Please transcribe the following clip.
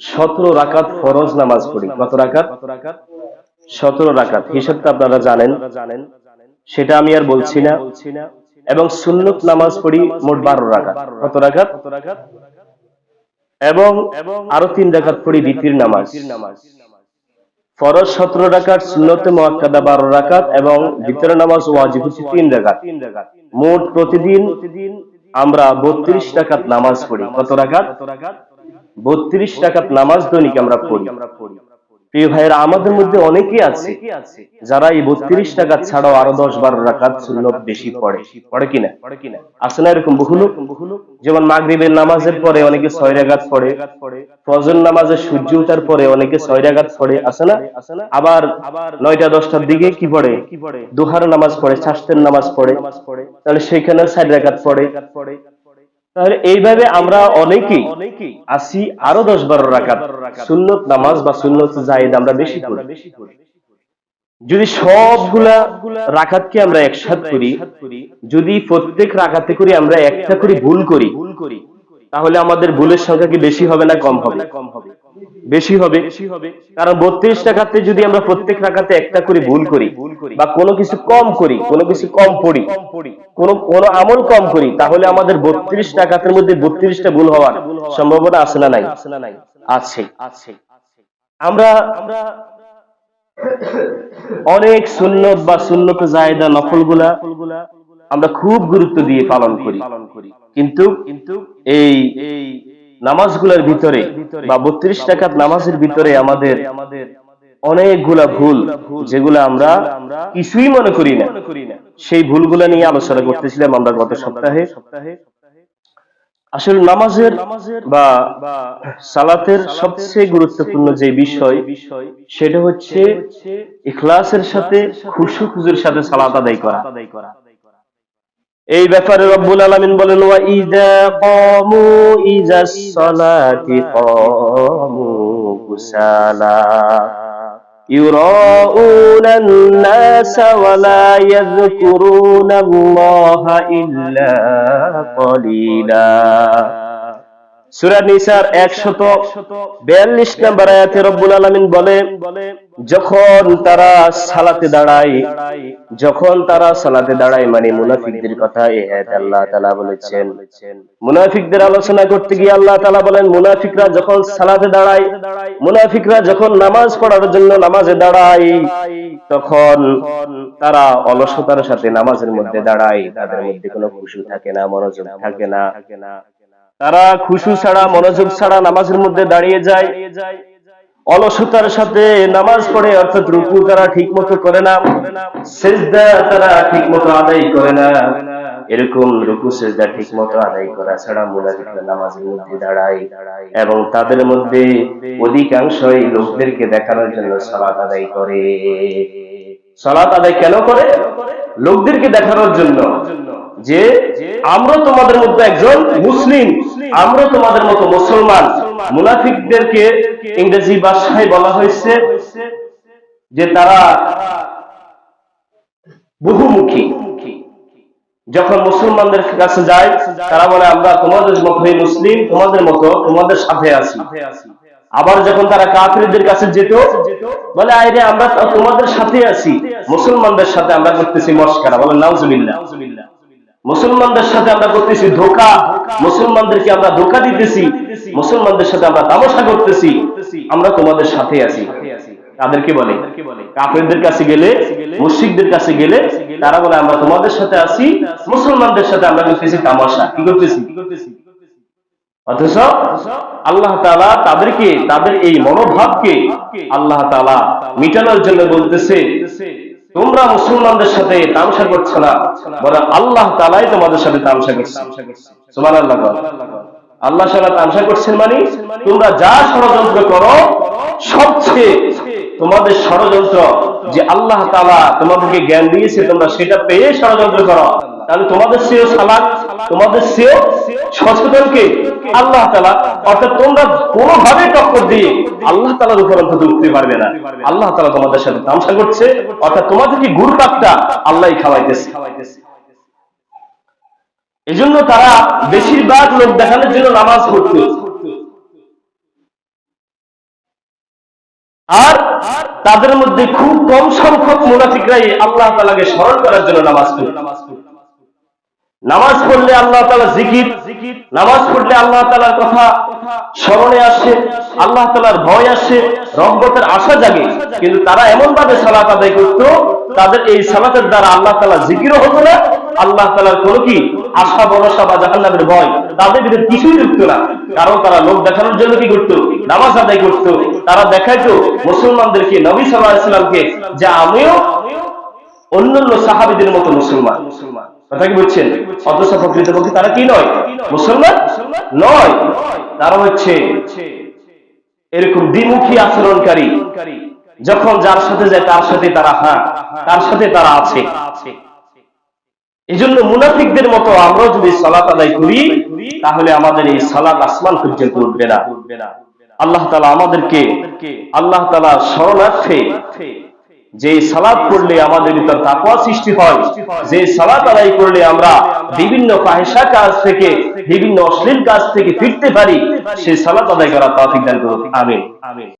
সতেরো রাকাত ফরজ নামাজ পড়ি। কত রাকাত? সতেরো রাকাত। হিসাবটা আপনারা জানেন। সেটা আমি আর বলছি না। এবং সুন্নত নামাজ পড়ি মোট বারো রাকাত। কত রাকাত? এবং আরও তিন রাকাত পড়ি বিতির নামাজ। ফরজ সতেরো রাকাত, সুন্নতে মোয়াক্কাদা বারো রাকাত এবং বিতর নামাজ ওয়াজিব হচ্ছে তিন রাকাত। মোট প্রতিদিন আমরা বত্রিশ টাকাত নামাজ পড়ি। কত রাকাত? বত্রিশ টাকাত নামাজ দৈনিক আমরা পড়ি। প্রিয় ভাইয়েরা, আমাদের মধ্যে অনেকেই আছে যারা এই বত্রিশ টাকা ছাড়াও আরও দশ বারো সুন্নত বেশি পড়ে। পড়ে কিনা আছে না এরকম বহু লোক? যেমন মাগরিবের নামাজের পরে অনেকে ছয় রাকাত পড়ে, ফজর নামাজে সূর্য উঠার পরে অনেকে ছয় রাকাত পড়ে, আছে না? আবার নয়টা, দশটার দিকে কি পড়ে? কি পড়ে দুহার নামাজ পড়ে শাস্তের নামাজ পড়ে। তাহলে সেখানে চার রাকাত পড়ে। তাহলে এইভাবে আমরা অনেকেই আসি আরও দশ বারো রাকাত সুন্নত নামাজ বা সুন্নত জাহিদ আমরা বেশি করি যদি সবগুলা রাখাতকে আমরা একসাথ করি যদি প্রত্যেক রাখাতে করি আমরা একটা করে ভুল করি ভুল করি তাহলে আমাদের ভুলের সংখ্যা কি বেশি হবে না কম হবে কম হবে। বেশি হবে। কারণ বত্রিশ টাকাতে যদি আমরা প্রত্যেক রাখাতে একটা করে ভুল করি বা কোনো কিছু কম করি, কোনো কিছু কম পড়ি, কোনো কোনো আমল কম করি, তাহলে আমাদের বত্রিশ টাকাতের মধ্যে বত্রিশটা ভুল হওয়ার সম্ভাবনা আছে না নাই? আছে। আছে আমরা আমরা অনেক সুন্নত বা সুন্নত জায়দা নফলগুলা আমরা খুব গুরুত্ব দিয়ে পালন করি। কিন্তু কিন্তু এই নামাজগুলোর ভিতরে বা বত্রিশ টাকার নামাজের ভিতরে আমাদের অনেকগুলা ভুল যেগুলো আমরা কিছুই মনে করি না। সেই ভুলগুলা নিয়ে আলোচনা করতেছিলাম আমরা গত সপ্তাহে। আসলে নামাজের বা সালাতের সবচেয়ে গুরুত্বপূর্ণ যে বিষয়, সেটা হচ্ছে ইখলাসের সাথে খুশু খুজুর সাথে সালাত আদায় করা। এই ব্যাপারে রব্বুল আলামিন বলেন ওয়া ইযা কামু ইযা সালাতি কামু কুসালা يراءون الناس ولا يذكرون الله إلا قليلا সূরা নিসার 142 নম্বর আয়াতে রব্বুল আলামিন বলে, যখন তারা সালাতে যখন তারা সালাতে মানে মুনাফিকদের কথা আয়াতে আল্লাহ তাআলা বলেছেন। মুনাফিকদের আলোচনা করতে গিয়ে আল্লাহ তাআলা বলেন, মুনাফিকরা যখন সালাতে দাঁড়ায়, মুনাফিকরা যখন নামাজ পড়ার জন্য নামাজে দাঁড়ায়, তখন তারা অলসতার সাথে নামাজের মধ্যে দাঁড়ায়। তাদের মধ্যে কোনো খুশু থাকে না, মনোযোগ থাকে না। তারা খুশু ছাড়া, মনোযোগ ছাড়া নামাজের মধ্যে দাঁড়িয়ে যায়। অলসতার সাথে নামাজ পড়ে, অর্থাৎ রুকু তারা ঠিক মতো করে না। তারা ঠিক মতো আদায় করে না। এরকম রুকু, সেজদা ঠিক মতো আদায় করা ছাড়া মুনাফিকরা নামাজের মধ্যে দাঁড়ায়। এবং তাদের মধ্যে অধিকাংশই লোকদেরকে দেখানোর জন্য সালাত আদায় করে। সালাত আদায় কেন করে? লোকদেরকে দেখানোর জন্য যে আমরা তোমাদের মধ্যে একজন মুসলিম। আমরা তোমাদের মতো মুসলমান মুনাফিকদেরকে ইংরেজি ভাষায় বলা হয়েছে যে তারা বহুমুখী। যখন মুসলমানদের কাছে যায়, তারা বলে, আমরা তোমাদের মতোই মুসলিম, তোমাদের মতো, তোমাদের সাথে আছি। আবার যখন তারা কাফিরদের কাছে যেত, বলে আইরে আমরা তোমাদের সাথে আছি, মুসলমানদের সাথে আমরা করতেছি মস্কারা। বলে, নাউজুবিল্লাহ। মুসলমানদের সাথে আমরা করতেছি ধোকা, মুসলমানদেরকে আমরা ধোকা দিতেছি, মুসলমানদের সাথে আমরা তামাশা করতেছি, আমরা তোমাদের সাথে আছি। তাদেরকে বলে, কাফেরদের কাছে গেলে, মুশরিকদের কাছে গেলে, তারা বলে, আমরা তোমাদের সাথে আছি, মুসলমানদের সাথে আমরা করতেছি তামাশা। কি করতেছি? অথচ আল্লাহ তালা তাদেরকে, তাদের এই মনোভাবকে আল্লাহ তালা মিটানোর জন্য বলতেছে তোমরা মুসলমানদের সাথে তামসা করছ না। বলে আল্লাহ তালাই তোমাদের সাথে তামসা করছে। সুমান আল্লাহ আল্লাহ সাল্লাহ তামসা করছেন মানে তোমরা যা ষড়যন্ত্র করো, সবচেয়ে তোমাদের ষড়যন্ত্র যে আল্লাহ তালা তোমাদেরকে জ্ঞান দিয়েছে, তোমরা সেটা পেয়ে ষড়যন্ত্র করো। তাহলে তোমাদের সেও সালাক তোমাদের সেও সচেতনকে আল্লাহ তালা অর্থাৎ তোমরা কোনোভাবে টক্কর দিয়ে আল্লাহ তালার উপর অন্তত উঠতে পারবে না। আল্লাহ তালা তোমাদের সাথে তামসা করছে, অর্থাৎ তোমাদেরকে গুরু পাকটা আল্লাহ খাওয়াইতেছে। এজন্য তারা বেশিরভাগ লোক দেখানোর জন্য নামাজ পড়ত। আর তাদের মধ্যে খুব কম সংখ্যক মুনাফিকরাই আল্লাহ তালাকে স্মরণ করার জন্য নামাজ পড়ে নামাজ পড়লে আল্লাহ তালা জিকির, নামাজ পড়লে আল্লাহ তালার কথা স্মরণে আসে, আল্লাহ তালার ভয় আসে, রহমতের আশা জাগে। কিন্তু তারা এমন ভাবে সালাত আদায় করত, তাদের এই সালাতের দ্বারা আল্লাহ তালা জিকিরও হতো না, আল্লাহ তালার কোনো কি আশা ভরসা বা জাহান্নামের ভয় তাদের ভিতরে কিছুই ঢুকতো না। কারণ তারা লোক দেখানোর জন্য কি করতো? নামাজ আদায় করতো। তারা দেখাইতো মুসলমানদেরকে, নবী সাল্লাহ ইসলামকে যে আমিও অন্যান্য সাহাবিদের মতো মুসলমান মুসলমান। কথা কি বলছেন? অথচ প্রকৃতপক্ষে তারা কি নয়? মুসলমান? নয়। তারা হচ্ছে এরকম দ্বিমুখী আচরণকারী। যখন যার সাথে যায়, তার সাথে তারা হ্যাঁ তার সাথে তারা আছে। এই জন্য মুনাফিকদের মতো আমরা যদি সালাত আদায় করি, তাহলে আমাদের এই সালাত আসমান পর্যন্ত উঠবে না। আল্লাহ তালা আমাদেরকে, আল্লাহ তালা শরণার্থে যে সালাদ করলে আমাদের ভিতর তাকুয়া সৃষ্টি হয়, যে সালাদ আদায় করলে আমরা বিভিন্ন ফাহেসা কাজ থেকে, বিভিন্ন অশ্লীল কাজ থেকে ফিরতে পারি সেই সালাদ আদায় করা তাফিক দান করুন। আমিন।